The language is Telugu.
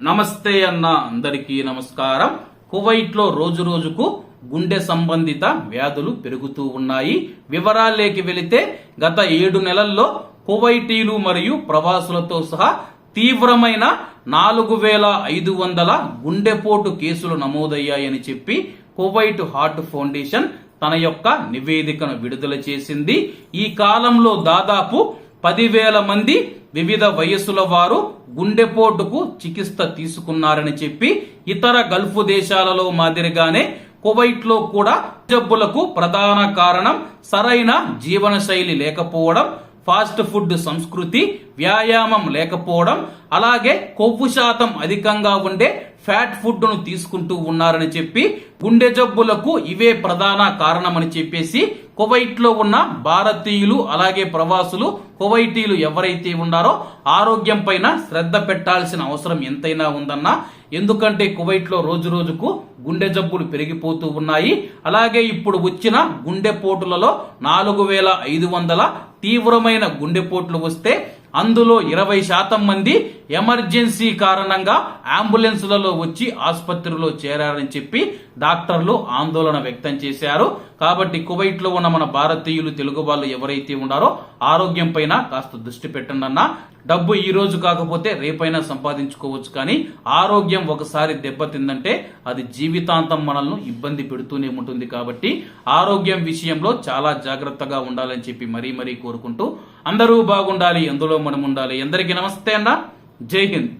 నమస్తే అన్న అందరికీ నమస్కారం. కువైట్లో రోజు రోజుకు గుండె సంబంధిత వ్యాధులు పెరుగుతూ ఉన్నాయి. వివరాలేకి వెళితే గత ఏడు నెలల్లో కువైటీలు మరియు ప్రవాసులతో సహా తీవ్రమైన నాలుగు వేల ఐదు వందల గుండెపోటు కేసులు నమోదయ్యాయని చెప్పి కువైట్ హార్ట్ ఫౌండేషన్ తన యొక్క నివేదికను విడుదల చేసింది. ఈ కాలంలో దాదాపు పదివేల మంది వివిధ వయస్సుల వారు గుండెపోటుకు చికిత్స తీసుకున్నారని చెప్పి ఇతర గల్ఫ్ దేశాలలో మాదిరిగానే కువైట్లో కూడా జబ్బులకు ప్రధాన కారణం సరైన జీవనశైలి లేకపోవడం ఫాస్ట్ ఫుడ్ సంస్కృతి వ్యాయామం లేకపోవడం అలాగే కొవ్వు శాతం అధికంగా ఉండే ఫ్యాట్ ఫుడ్ను తీసుకుంటూ ఉన్నారని చెప్పి గుండె జబ్బులకు ఇవే ప్రధాన కారణమని చెప్పేసి కువైట్లో ఉన్న భారతీయులు అలాగే ప్రవాసులు కువైటీలు ఎవరైతే ఉన్నారో ఆరోగ్యం పైన శ్రద్ధ పెట్టాల్సిన అవసరం ఎంతైనా ఉందన్నా. ఎందుకంటే కువైట్లో రోజు రోజుకు గుండె జబ్బులు పెరిగిపోతూ ఉన్నాయి. అలాగే ఇప్పుడు వచ్చిన గుండెపోటులలో నాలుగు వేల ఐదు వందల తీవ్రమైన గుండెపోట్లు వస్తే అందులో ఇరవై శాతం మంది ఎమర్జెన్సీ కారణంగా అంబులెన్సులలో వచ్చి ఆసుపత్రిలో చేరారని చెప్పి డాక్టర్లు ఆందోళన వ్యక్తం చేశారు. కాబట్టి కువైట్లో ఉన్న మన భారతీయులు తెలుగు వాళ్ళు ఎవరైతే ఉన్నారో ఆరోగ్యం పైన కాస్త దృష్టి పెట్టండి అన్న. డబ్బు ఈ రోజు కాకపోతే రేపైనా సంపాదించుకోవచ్చు కానీ ఆరోగ్యం ఒకసారి దెబ్బతిందంటే అది జీవితాంతం మనల్ని ఇబ్బంది పెడుతూనే ఉంటుంది కాబట్టి ఆరోగ్యం విషయంలో చాలా జాగ్రత్తగా ఉండాలని చెప్పి మరీ మరీ కోరుకుంటూ అందరూ బాగుండాలి అందులో మనం ఉండాలి అందరికీ నమస్తే అన్న. జై హింద్.